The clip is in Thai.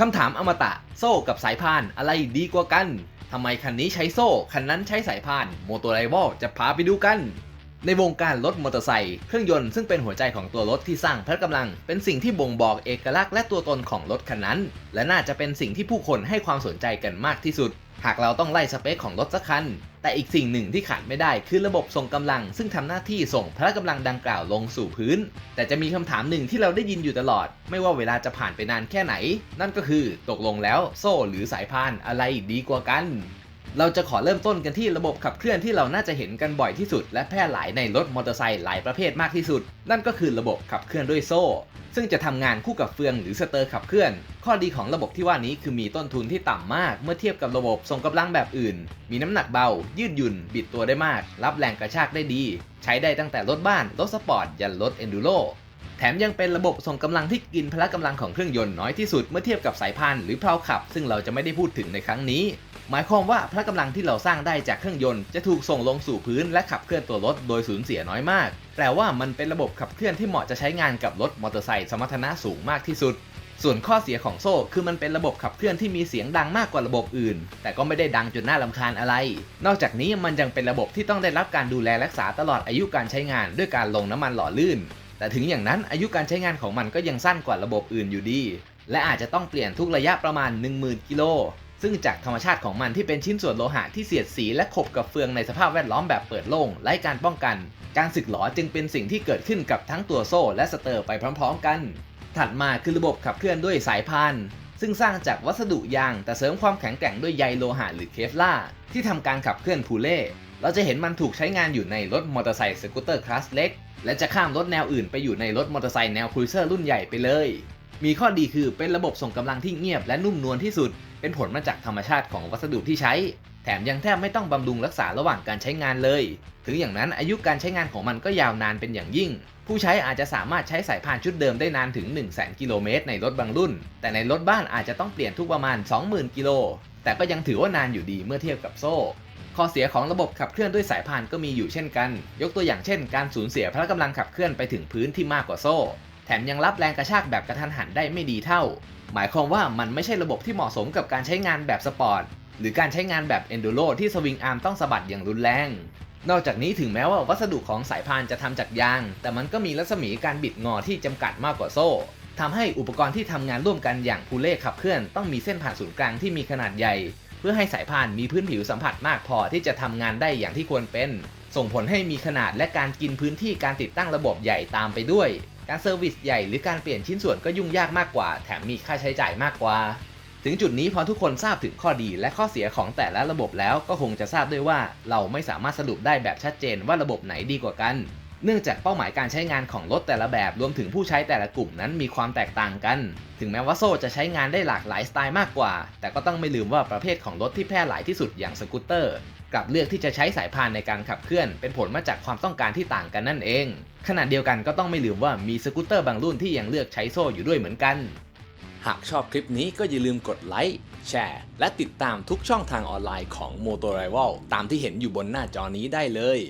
คำถามอมตะ โซ่กับสายพานอะไรดีกว่ากัน ทำไมคันนี้ใช้โซ่ คันนั้นใช้สายพานโมโตไรวอลจะพาไปดูกัน ในวงการรถมอเตอร์ไซค์เครื่องยนต์ซึ่งเป็นหัวใจของตัวรถที่สร้างพละกำลัง เป็นสิ่งที่บ่งบอกเอกลักษณ์และตัวตนของรถคันนั้น และน่าจะเป็นสิ่งที่ผู้คนให้ความสนใจกันมากที่สุด หากเราต้องไล่สเปคของรถสักคัน แต่อีกสิ่งหนึ่งที่ขาดไม่ได้คือระบบส่งกำลัง ซึ่งทำหน้าที่ส่งพละกำลังดังกล่าวลงสู่พื้น แต่จะมีคำถามหนึ่งที่เราได้ยินอยู่ตลอด ไม่ว่าเวลาจะผ่านไปนานแค่ไหน นั่นก็คือตกลงแล้วโซ่หรือสายพานอะไรดีกว่ากัน เราจะขอเริ่มต้นกันที่ระบบขับเคลื่อนที่เราน่าจะเห็นกันบ่อยที่สุด และแพร่หลายในรถมอเตอร์ไซค์หลายประเภทมากที่สุด นั่นก็คือระบบขับเคลื่อนด้วยโซ่ ซึ่งจะทำงานคู่กับเฟืองหรือสเตอร์ขับเคลื่อน ข้อดีของระบบที่ว่านี้คือมีต้นทุนที่ต่ำมาก เมื่อเทียบกับระบบส่งกำลังแบบอื่น มีน้ำหนักเบา ยืดหยุ่น บิดตัวได้มาก รับแรงกระชากได้ดี ใช้ได้ตั้งแต่รถบ้านรถสปอร์ตยันรถเอนดูโรแถมยังเป็นระบบส่งกำลังที่กินพละกำลังของเครื่องยนต์น้อยที่สุดเมื่อเทียบกับสายพานหรือเพลาขับ ซึ่งเราจะไม่ได้พูดถึงในครั้งนี้ หมายความว่าพละกำลังที่เราสร้างได้จากเครื่องยนต์จะถูกส่งลงสู่พื้นและขับเคลื่อนตัวรถโดยสูญเสียน้อยมาก แปลว่ามันเป็นระบบขับเคลื่อนที่เหมาะจะใช้งานกับรถมอเตอร์ไซค์สมรรถนะสูงมากที่สุด ส่วนข้อเสียของโซ่คือมันเป็นระบบขับเคลื่อนที่มีเสียงดังมากกว่าระบบอื่น แต่ก็ไม่ได้ดังจนน่าลำคาญอะไร นอกจากนี้มันยังเป็นระบบที่ต้องได้รับการดูแลรักษาตลอดอายุการใช้งานด้วยการลงน้ำมันหล่อลื่น แต่ถึงอย่างนั้นอายุการใช้งานของมันก็ยังสั้นกว่าระบบอื่นอยู่ดี และอาจจะต้องเปลี่ยนทุกระยะประมาณ 10,000 กิโล ซึ่งจากธรรมชาติของมันที่เป็นชิ้นส่วนโลหะที่เสียดสีและขบกับเฟืองในสภาพแวดล้อมแบบเปิดโล่งไร้การป้องกัน การสึกหลอจึงเป็นสิ่งที่เกิดขึ้นกับทั้งตัวโซ่และสเตอร์ไปพร้อมๆกัน ถัดมาคือระบบขับเคลื่อนด้วยสายพานซึ่งสร้างจากวัสดุยางแต่เสริมความแข็งแกร่งด้วยใยโลหะหรือเคฟล่าที่ทำการขับเคลื่อนพูเล่เราจะเห็นมันถูกใช้งานอยู่ในรถมอเตอร์ไซค์สกูตเตอร์คลาสเล็กและจะข้ามรถแนวอื่นไปอยู่ในรถมอเตอร์ไซค์แนวครูเซอร์รุ่นใหญ่ไปเลย มีข้อดีคือเป็นระบบส่งกำลังที่เงียบและนุ่มนวลที่สุด เป็นผลมาจากธรรมชาติของวัสดุที่ใช้ แถมยังแทบไม่ต้องบำรุงรักษาระหว่างการใช้งานเลย ถึงอย่างนั้นอายุการใช้งานของมันก็ยาวนานเป็นอย่างยิ่ง ผู้ใช้อาจจะสามารถใช้สายพานชุดเดิมได้นานถึง 1 0 0 0 0แกิโลเมตรในรถบางรุ่น แต่ในรถบ้านอาจจะต้องเปลี่ยนทุกประมาณ 20,000 กิโล แต่ก็ยังถือว่านานอยู่ดีเมื่อเทียบกับโซ่ ข้อเสียของระบบขับเคลื่อนด้วยสายพานก็มีอยู่เช่นกัน ยกตัวอย่างเช่น การสูญเสียพละกำลังขับเคลื่อนไปถึงพื้นที่มากกว่าโซ่ แถมยังรับแรงกระชากแบบกระทันหันได้ไม่ดีเท่า หมายความว่ามันไม่ใช่ระบบที่เหมาะสมกับการใช้งานแบบสปอร์ต หรือการใช้งานแบบ Enduro ที่สวิงอาร์มต้องสะบัดอย่างรุนแรง นอกจากนี้ถึงแม้ว่าวัสดุของสายพานจะทำจากยาง แต่มันก็มีรัศมีการบิดงอที่จำกัดมากกว่าโซ่ทำให้อุปกรณ์ที่ทำงานร่วมกันอย่างพูเล่ขับเคลื่อนต้องมีเส้นผ่านศูนย์กลางที่มีขนาดใหญ่ เพื่อให้สายพานมีพื้นผิวสัมผัสมากพอที่จะทำงานได้อย่างที่ควรเป็น ส่งผลให้มีขนาดและการกินพื้นที่การติดตั้งระบบใหญ่ตามไปด้วย การเซอร์วิสใหญ่หรือการเปลี่ยนชิ้นส่วนก็ยุ่งยากมากกว่า แถมมีค่าใช้จ่ายมากกว่า ถึงจุดนี้พอทุกคนทราบถึงข้อดีและข้อเสียของแต่ละระบบแล้วก็คงจะทราบด้วยว่า เราไม่สามารถสรุปได้แบบชัดเจนว่าระบบไหนดีกว่ากัน เนื่องจากเป้าหมายการใช้งานของรถแต่ละแบบรวมถึงผู้ใช้แต่ละกลุ่มนั้นมีความแตกต่างกัน ถึงแม้ว่าโซ่จะใช้งานได้หลากหลายสไตล์มากกว่า แต่ก็ต้องไม่ลืมว่าประเภทของรถที่แพร่หลายที่สุดอย่างสกูตเตอร์กลับเลือกที่จะใช้สายพานในการขับเคลื่อน เป็นผลมาจากความต้องการที่ต่างกันนั่นเอง ขณะเดียวกันก็ต้องไม่ลืมว่ามีสกูตเตอร์บางรุ่นที่ยังเลือกใช้โซ่อยู่ด้วยเหมือนกัน หากชอบคลิปนี้ก็อย่าลืมกดไลค์แชร์และติดตามทุกช่องทางออนไลน์ของ m o t o r i v a l ตามที่เห็นอยู่บนหน้าจอนี้ได้เลย